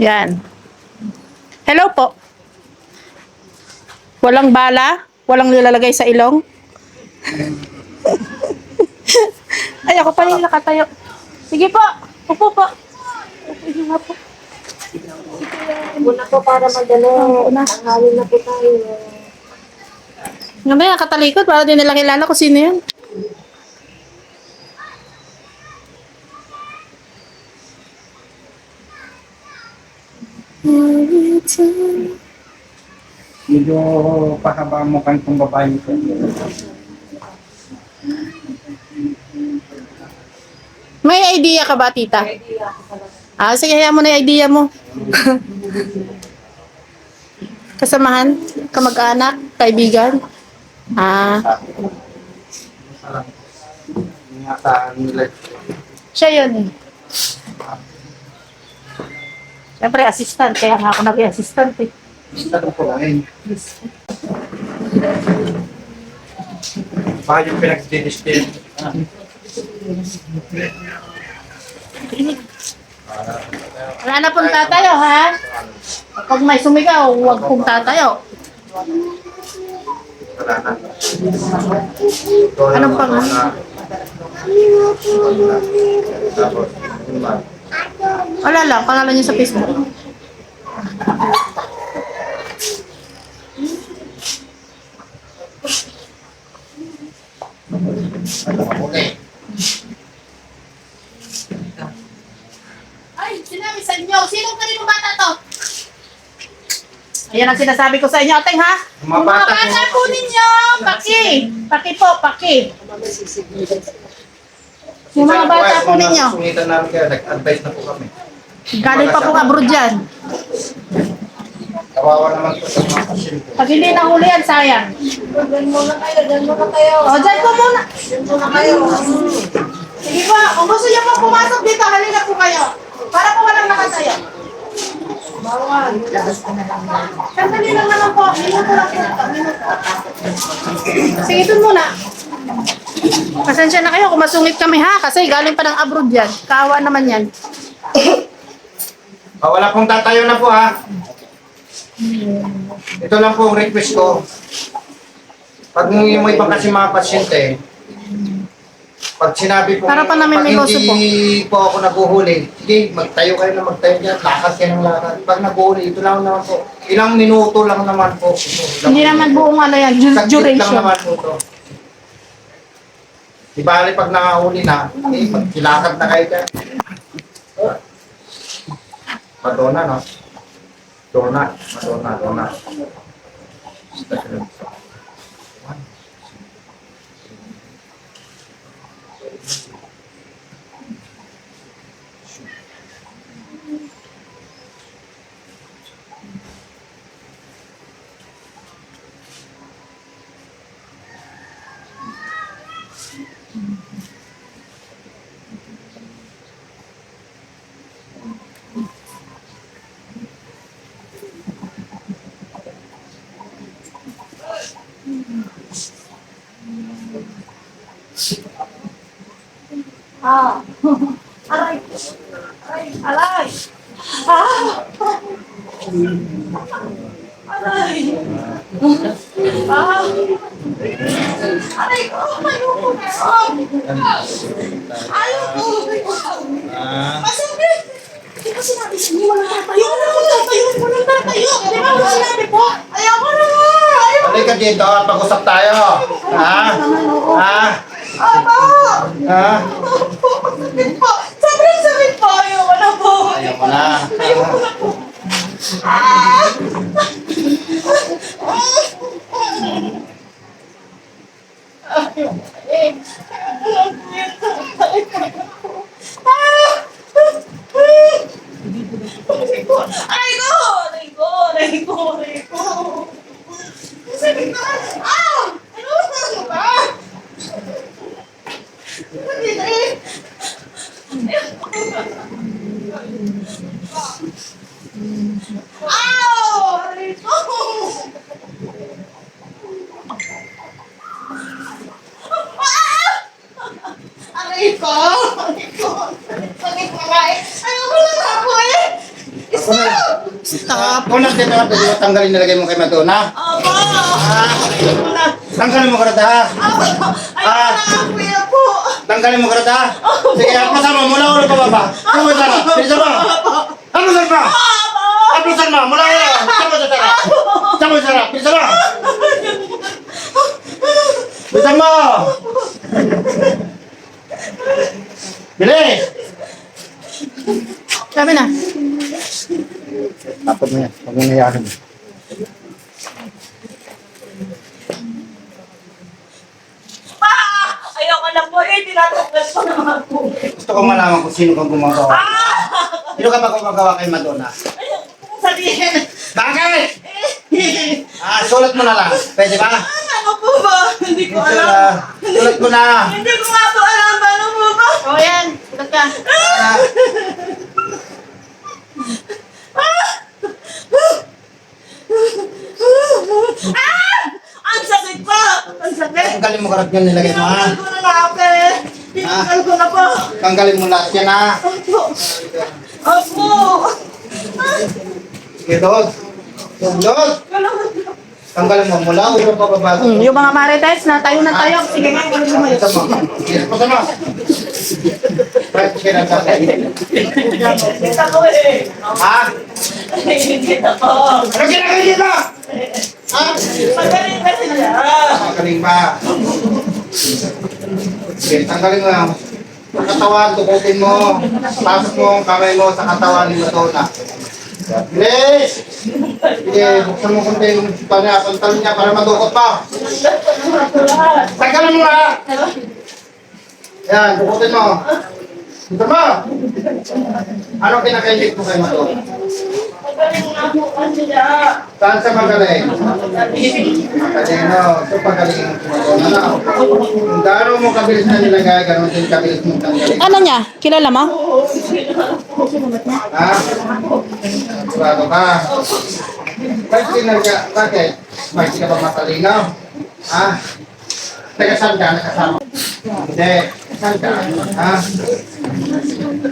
Yan. Hello po. Walang bala? Walang nilalagay sa ilong? Ay, ako pa rin nakatayo. Sige po. Upo po. Upo nga po. Muna po para magano. Tanghali na po tayo. Mamaya katalikod para din nila kilala kung sino yan. Medyo pahaba mo kan kung babae ko. May idea ka ba, tita? Ah, sige, hayaan mo na yung idea mo. Kasamahan? Kamag-anak? Kaibigan? Ah, siya yun eh. Siyempre, assistant. Kaya nga ako naging assistant eh. Basta ko po lang. Baka yung pinag-distil. Wala na pong tatayo, ha? Pag may sumigaw, huwag pong tatayo. Wala na. Anong pangalan? Tapos? Wala lang, pangalan niya sa Facebook. Okay. Ay, sinabi sa inyo, sinong kanino bata to? Ayan ang sinasabi ko sa inyo, ateng ha? Mga bata po ninyo, paki. Paki po, paki. Yung mga bata po ninyo. Sungitan namin kaya, nag-advise na po kami. Galing pa po abroad yan. Kawawa naman po sa mga pasyente. Pag hindi nahuli yan, sayang. Diyan muna kayo, diyan muna kayo. O, dyan po muna. Diyan muna kayo. Sige po, kung gusto niyo po pumasok dito, halina po kayo. Para po walang nakatayo. Bawal. Sandali lang naman po. Minuto lang po. Minuto. Sige, dun muna. Pasensya na kayo kung masungit kami ha, kasi galing pa ng abroad yan. Kawa naman yan. Ah, wala pong tatayo na po ha. Ito lang po ang request ko. Pag yung yung ibang kasi mga pasyente, pag sinabi po, Para pa namin pag may loso hindi po ako naguhuli, sige, magtayo kayo na magtayo dyan, lakad kayo ng lakad. Pag naguhuli, ito lang naman po. Ilang minuto lang naman po. Ito, Hindi naman buong ano yan, Saglit lang duration. naman po ito. Di bali pag nakahuli na, eh, magkilakad na kayo dyan. Madonna, no? Dona, Madonna, Donna. Ah. Aray. Ah. Aray ko. Ayoko na. Ayoko. Masakit. Di ba sinabi sa inyo walang tatayo? Walang tatayo. Walang tatayo. Di ba walang sinabi po? Ayoko na. Ayoko. Halika dito at pag-usap tayo. Ha? Ha? Aba. Ha? Sakit po. Sobrang sakit po. Ayoko na po. Ayaw mo na. Aray Oh, my God. Tanggalin nilagay mo kay Madonna. Opo! Ah, tanggalin mo karata ha. Opo! Ah. Ayoko na kuya po! Tanggalin mo karata ha. Sige, aplasan mo mula ulo pa baba. Aplasan mo. Bilisan mo. Aplasan mo. Aplasan mo. Mula ulo. Saan mo sa tara? Saan mo sa tara? Bilisan mo. Bilis. Sabi na. Tapos mo yan. Huwag mo nayakin. Ah! Ayoko na po eh! Tinatanggal ko naman po! Gusto ko malaman kung sino kang gumagawa. Sino ka ba gumagawa kay Madonna? Ayoko pong sabihin! Bakit? Ah, sulat mo na lang. Pwede ba? Ano po ba? Hindi ko Sulat, alam! sulat ko na. Hindi ko nga po alam! Paano po ba? O yan. Sulat ka. Ah, Ah! Ang sakit po! Ang sakit! tanggalin mo karat yun nilagay mo ha. Tinanggal ko na po eh! Tinanggal ko na po! Tanggalin mo lahat yan ha. Opo! Opo! Sige, Dod. Dod. Tanggalin mo mula ulo pa baba. Hmm, yung mga marites na tayo na tayo. Sige nga, ano mo Ito mo. Sige, pasa mo. Right, sige na sa Kita ko eh! Ha? Kita ko! Ano ginagawa dito? Ha? Magaling kasi siya! Makaling ba? Sige, tanggalin mo lang. Katawan, tukutin mo. Pasok mo ang kamay mo sa katawan ni Madonna. Bilis! Sige, buksan mo kunti yung panya, pantalon niya para madukot pa. Tanggalin mo nga! Yan, dukutin mo. Dito mo! Ano kinakainit mo kay Madonna? Saan sa magaling? Matalino. So, pagaling ang Madonna na. Kung gaano mo kabilis na nilagay, gano'n din kabilis mo tanggalin. Ano niya? Kilala mo? Ha? Sigurado ka? Bakit kinarga? Bakit? Bakit ka ba matalino? Ha? Taga saan ka? Nakasama? Hindi. Saan ka? Ha?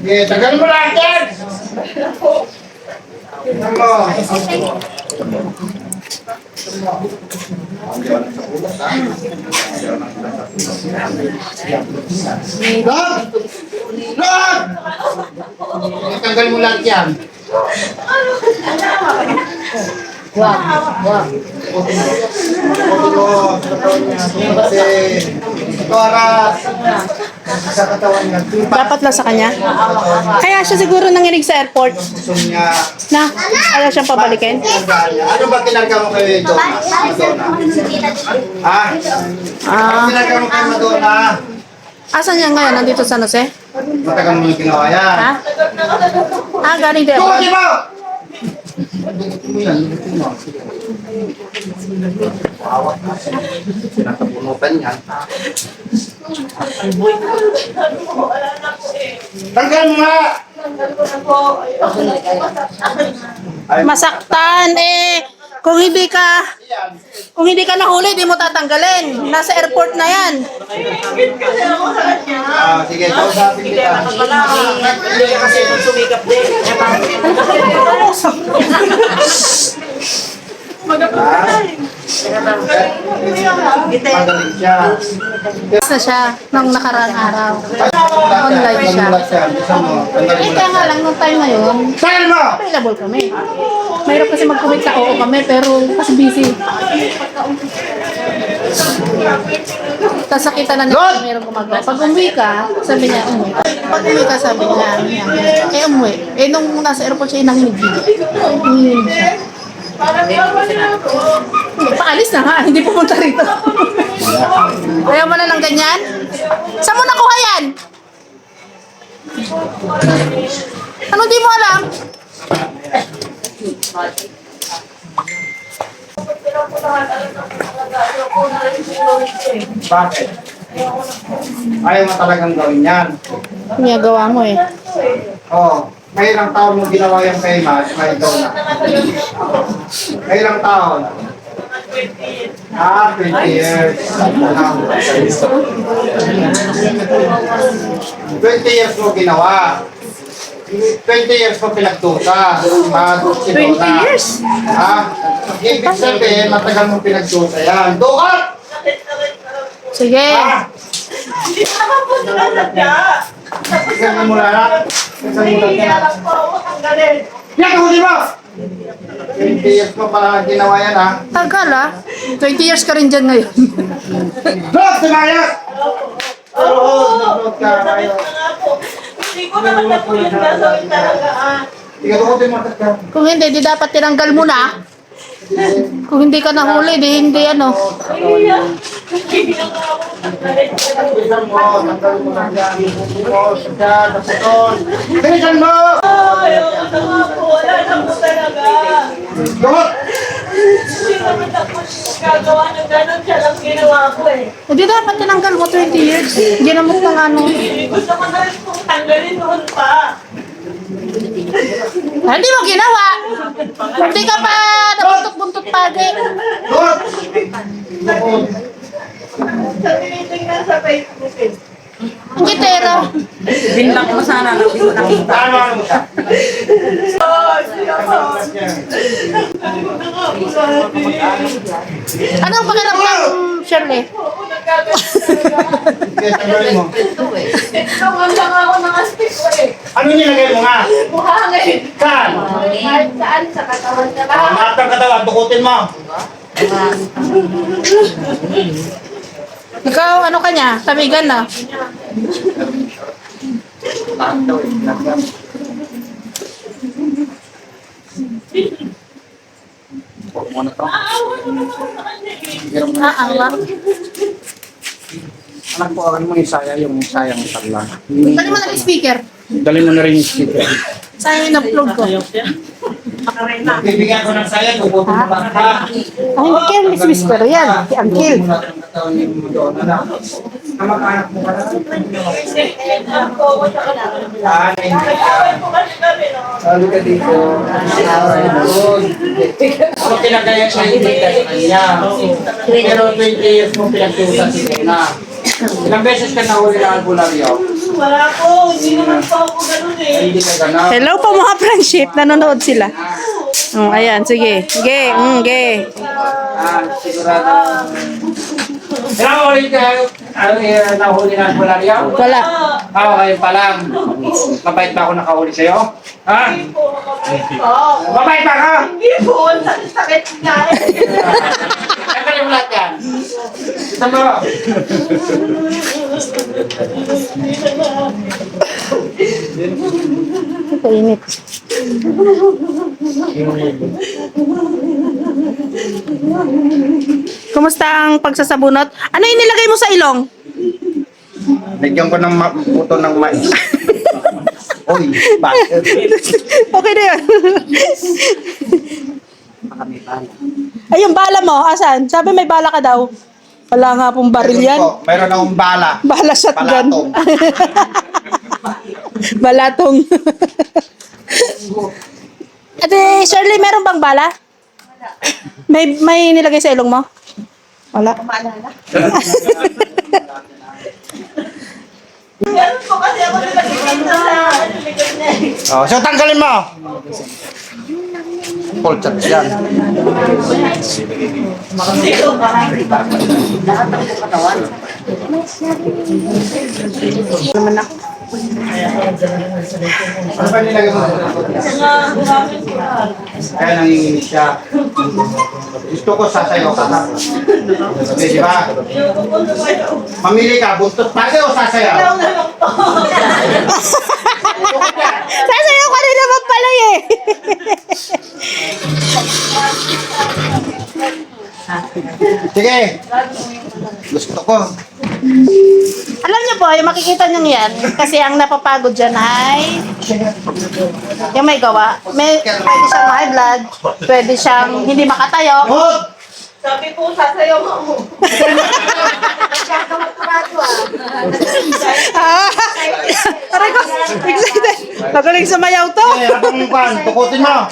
Sige, tagal mo lahat yan! Lord! Lord! Tanggal mo lahat yan. Wag, wag. Sa katawan niya. Kasi, ito aras. Sa katawan niya. Dapat lang sa kanya. Kaya siya siguro nanginig sa airport Gusto niya. na ayaw siyang pabalikin. Ano ba kinarga mo kay Madonna? Madonna? Ha? Ano Ah, kinarga mo kay Madonna? asan niya ngayon? Nandito sa Jose? Matagal mo yung ginawa yan. Ha? Ah, galing Tukotin ako. mo! Mo yan, dugutin mo. Awat na. Yan. Wala na po eh! Tanggal mo nga! Tanggal ko na po! Ayoko na po! Masaktan eh. Kung hindi ka, kung hindi ka nahuli, di mo tatanggalin. Nasa airport na yan. Ingit kasi ako sa kanya! Ah, sige, kausapin kita. Hindi kasi nung sumikap din. Magaling siya. na siya nung nakaraang araw. Online siya. Eh, kaya nga lang, nung time na yun, yan. Mo! available kami. Mahirap kasi mag-commit sa oo kami, pero kasi busy. Tapos nakita na niya kung mayroong gumagawa. Pag umuwi ka, sabi niya, umuwi. Pag umuwi ka, sabi niya, niya, eh umuwi. Eh nung nasa airport siya, nanginig din. Nanginig siya. Paalis na nga, hindi pumunta rito. Kaya mo na ng ganyan? Saan mo nakuha yan? Ano di mo alam? Bakit? Ayaw mo talagang gawin yan. Ginagawa mo eh. Oo. Oh, may ilang taon mo ginawa yung kay Ma, may ikaw na. May ilang taon. Ah, 20 years. 20 years mo ginawa. 20 years mo pinagtusa. Ah, 20 years? Ha? Ibig sabihin, matagal mo pinagtusa yan. Dukat! Sige. Ha? Hindi naman po sadya. Tapos Kasi mo lahat. Kasi mo lahat. lang po ako. Ang galing. Yan ako, di ba? 20 years mo pa ginawa yan, ha? Tagal ah. 20 years ka rin dyan ngayon. Dok, tumayas! Oo, nag-load ka. Sakit na nga po. Hindi ko naman na po yung gagawin talaga ah. Kung hindi, di dapat tinanggal mo na. Kung hindi ka nahuli, di hindi ano. Ako. Bilisan mo, tanggalin mo lang yan. Bilisan mo, sadya, tapos Bilisan mo! Ay, oo na po. Wala na po talaga. Hindi naman na po gagawa ng ganun. Siya lang ginawa ko eh. Di dapat tinanggal mo 20 years. Ginamot ng ano. Gusto ko na rin pong tanggalin noon pa. Hindi mo ginawa. Hindi ka pa nabuntot-buntot pa di. Dukot! Dukot! Sa tinitingnan sa Facebook eh. Ang kitero. Binlock mo sana. Ano ano. Anong pakiramdam, Shirley? Tinulungan lang ako ng astig ko eh. Ano nilagay mo nga? Buhangin. Saan? Kahit saan sa katawan ka Ah, lang. Lahat ng katawan, dukutin mo. Ikaw, ano ka niya? Kamigan na. Aawa naman ako sa kanya eh. Ah, awa. Anak ko, akin mo yung saya, yung sayang tala. Dali mo lang yung speaker. Dali mo na rin yung sticker. Sayang yung upload ko. Bibigyan ko ng saya, dukutin mo lang ha. Hindi kayo Miss Whisper. Yan, ang. Ano? Kamag-anak mo ka na. Ah, hindi. Sabi ka dito. Doon. Ano pinagaya siya yung bigla sa kanya? Pero 20 years mo pinagtusa si Lena. Ilang beses ka nahuli ng albularyo? Wala po, hindi naman po ako ganun eh. Hello po mga friendship. Nanonood sila. Oh, ayan, sige. Sige, mm, sige. Ah, sigurado. Ulit ka ano, eh, nahuli ng albularyo? Wala. Ah, ngayon pa lang. Mabait ba ako nakahuli sa'yo? Ha? Hindi po, mabait ba ka? Hindi po, ang sakit nga eh. Lahat yan. Painit. Kumusta ang pagsasabunot? Ano yung nilagay mo sa ilong? Lagyan ko ng ma- puto ng mais. Uy, bakit? okay na yun. Ay, yung bala mo, asan? Sabi may bala ka daw. Wala nga pong baril yan. Po, Mayroon akong bala. Bala shotgun. Palatong. Balatong. Ate Shirley, meron bang bala? May may nilagay sa ilong mo? Wala. Ganun po kasi ako nilagay sa likod niya. Oh, so tanggalin mo. Full chat yan. Ano ba nilagay mo. Kaya nanginginig siya. Gusto ko sasayaw ka na. Okay, di ba? Mamili ka, buntot pa o sasayaw? Sasayaw ka rin naman pala eh. Sige. Gusto ko. Alam niyo po, yung makikita niyo yan, kasi ang napapagod dyan ay yung may gawa. May, pwede siyang high blood, pwede siyang hindi makatayo. Sabi ko, sasayaw ako. Ah, aray ko, excited. Magaling sumayaw to. Eh, habang pan, tukutin mo.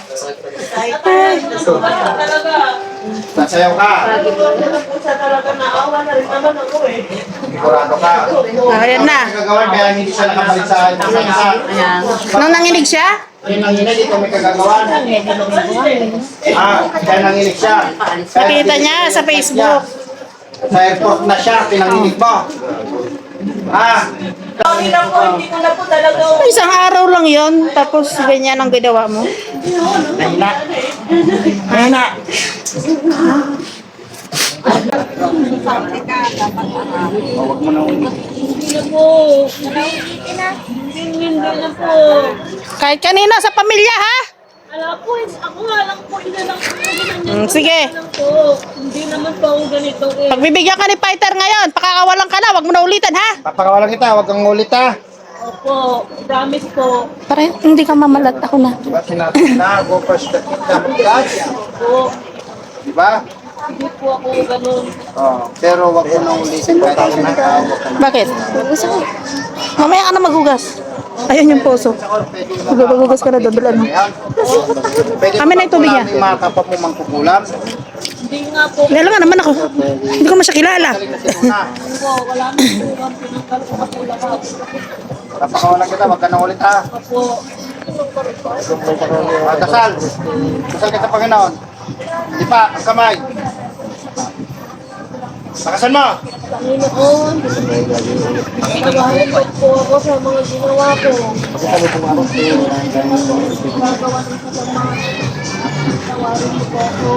Sasayaw ka. Sa talaga naawa na rin naman ako eh. Sigurado ka. Ayan na. Kaya hindi siya nakabalik sa. Nung nanginig siya? Ayun ang ina dito may kagagawan. Ah, kaya nanginig siya. Nakita niya sa Facebook. Sa airport na siya, pinanginig mo. Ah, Sorry na po, hindi ko na po talaga Isang araw lang yon tapos ganyan ang ginawa mo. nahina. Nahina. Huwag mo na ulit. Hindi na po. Hindi, hindi na po. Kahit kanina sa pamilya ha? Ala po, ako nga lang po, ina lang po. Mm, sige. Hindi naman po ako ganito eh. Pagbibigyan ka ni fighter ngayon, pakakawalan ka na, wag mo na ulitan ha? Papakawalan kita, huwag kang ulit ha. Opo, promise po. Para hindi ka mamalat ako na. Diba sinabi na, go first the kingdom of God. Po, Diba? Hindi po ako ganun. Oh, pero wag mo na ulitin kahit na huwag ka na. Bakit? Mamaya ka na maghugas. Ayun yung poso. Maghugas ka na doon. Ayan. Pwede Kami na yung tubig niya. Mga kapwa mo mangkukulam. Hindi nga po. Nga naman ako. Hindi ko masya kilala. Una, Po, wala nang po ang pinagkakulang ako. papakawalan kita, wag ka na ulit ha. Opo. Ah. Dasal ka sa Panginoon. Di pa, ang kamay. Pakasan mo. Panginoon, pagawain po po ako sa mga ginawa ko. Gagawa ng kasama. Tawarin mo po ako.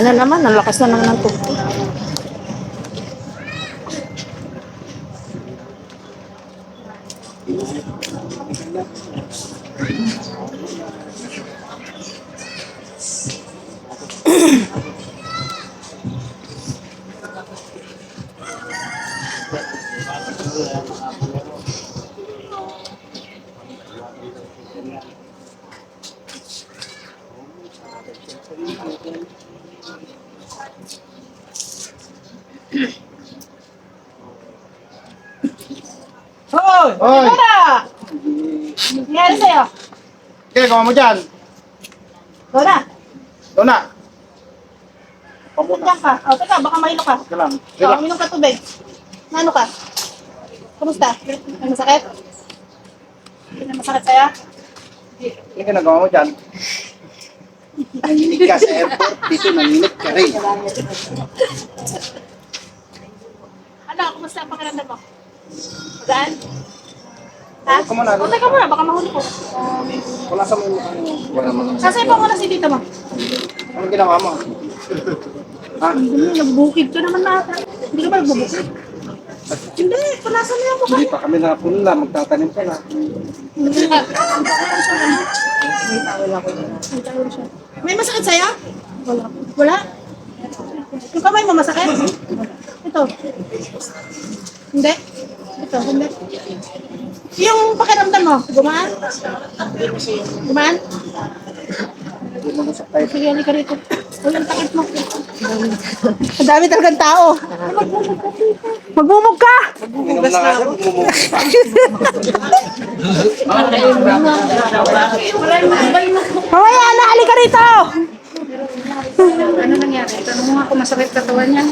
Ano naman, ang lakas na naman ng tubig. Hoy! Hoy! Tara! Nangyari sa'yo? Ginagawa mo dyan. Dona, Doon na. diyan ka. O, teka, baka mahilo ka. Ito lang. O, uminom ka tubig. Nano ka? Kumusta? May masakit? Hindi na masakit sa'yo? Yung ginagawa mo dyan. Nanginig ka sa airport, dito nanginig ka rin. Ano, kumusta ang pakiramdam mo? Magaan? Ha? Huwag ka muna. O, teka muna, baka mahuli ko. Wala sa mga Wala mo. Sasay pa muna si tita mo. Anong ginawa mo? Ha? Nagbukid ka naman na. Hindi ka ba nagbubukid? Hindi, punasan mo yung mukha. Hindi pa kami napunla, magtatanim ka na. May masakit sa'yo? Wala. Wala? Yung kamay mo masakit? Ito. Hindi? Ito, hindi. Yung pakiramdam mo, gumaan? Gumaan? Sige, halika rito. Walang takip mo. Ang dami talagang tao. Magmumug ka! Inom na bumubog. Mamaya na, halika rito! Ano nangyari? Tanong mo nga kung masakit katawan niya.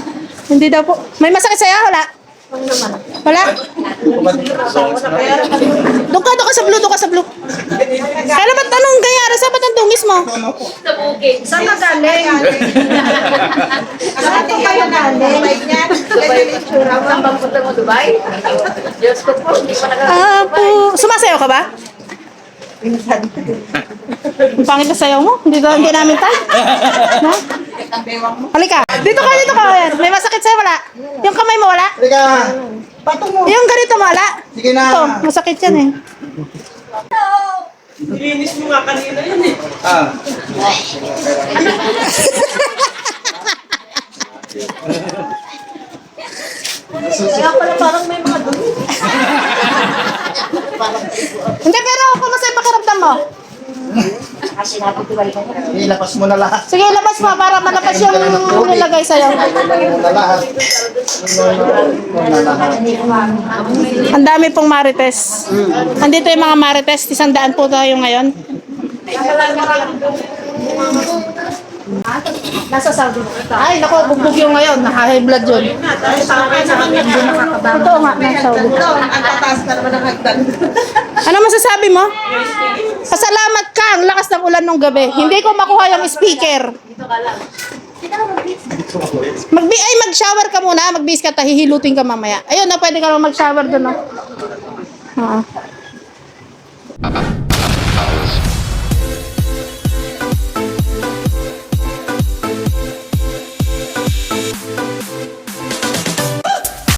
Hindi daw po. May masakit sa'yo? Wala? Wala? Doon ka, doon ka sa blue, doon ka sa blue. Kaya ba't anong gayari? Saan ba't ang dungis mo? Saan ka galing? Saan ka kayo galing? Saan bang punta mo, Dubai? Diyos ko po, hindi pa nag- Ah, po. Sumasayaw ka ba? Ang pangit na sayaw mo. Hindi, hindi namin tayo. No? Halika. Dito ka, dito ka. Masakit sa'yo, wala? Yung kamay mo, wala? Halika! Patong mo! Yung ganito mo, wala? Sige na! Ito, masakit yan eh. Ah. Kaya pala parang may mga dumi. Hindi, pero kumusta yung pakiramdam mo? Ilabas mo na lahat. Sige, labas mo para malabas yung nilagay sa'yo. Ilabas mo na lahat. Ilabas mo na lahat. Ang dami pong marites. Andito yung mga marites. Isang daan po tayo ngayon. Nasa Saudi. Ay, nako, bugbog yung ngayon. Naka-high blood yun. Ito nga, nasa Saudi. Ano masasabi mo? Pasalamat ka. Ang lakas ng ulan nung gabi. Hindi ko makuha yung speaker. Mag ay mag-shower ka muna, magbihis ka, tahihilutin ka mamaya. Ayun na, pwede ka naman mag-shower doon, no? Oo.